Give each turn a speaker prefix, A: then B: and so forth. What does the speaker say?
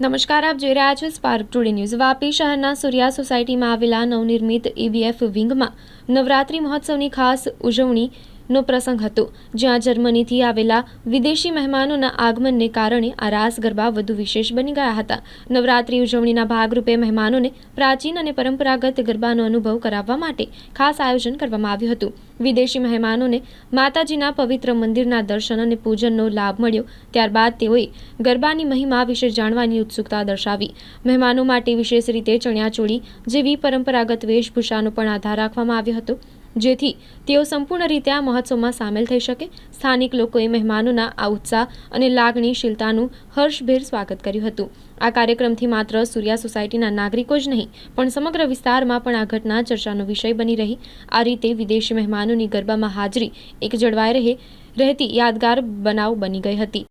A: નમસ્કાર, આપ જોઈ રહ્યા છો સ્પાર્ક ટુડે ન્યૂઝ વાપી શહેરના સૂર્યા સોસાયટીમાં આવેલા નવનિર્મિત ઈવીએફ વિંગમાં નવરાત્રી મહોત્સવની ખાસ ઉજવણીનો પ્રસંગ હતો. જ્યાં જર્મનીથી આવેલા વિદેશી મહેમાનોના આગમનને કારણે આ રાસ ગરબા વધુ વિશેષ બની ગયા હતા. નવરાત્રી ઉજવણીના ભાગરૂપે મહેમાનોને પ્રાચીન અને પરંપરાગત ગરબાનો અનુભવ કરાવવા માટે ખાસ આયોજન કરવામાં આવ્યું હતું. વિદેશી મહેમાનોને માતાજીના પવિત્ર મંદિરના દર્શન અને પૂજનનો લાભ મળ્યો. ત્યારબાદ તેઓએ ગરબાની મહિમા વિશે જાણવાની ઉત્સુકતા દર્શાવી. મહેમાનો માટે વિશેષ રીતે ચણિયાચોળી જેવી પરંપરાગત વેશભૂષાનો પણ આધાર રાખવામાં આવ્યો હતો. જેથી તેઓ સંપૂર્ણ રીતે આ મહોત્સવમાં સામેલ થઈ શકે. સ્થાનિક લોકોએ મહેમાનોના આ ઉત્સાહ અને લાગણીશીલતાનું હર્ષભેર સ્વાગત કર્યું હતું. આ કાર્યક્રમથી માત્ર સૂર્યા સોસાયટીના નાગરિકો જ નહીં, પણ સમગ્ર વિસ્તારમાં પણ આ ઘટના ચર્ચાનો વિષય બની રહી. આ રીતે વિદેશી મહેમાનોની ગરબામાં હાજરી એક જળવાઈ રહે, રહેતી યાદગાર બનાવ બની ગઈ હતી.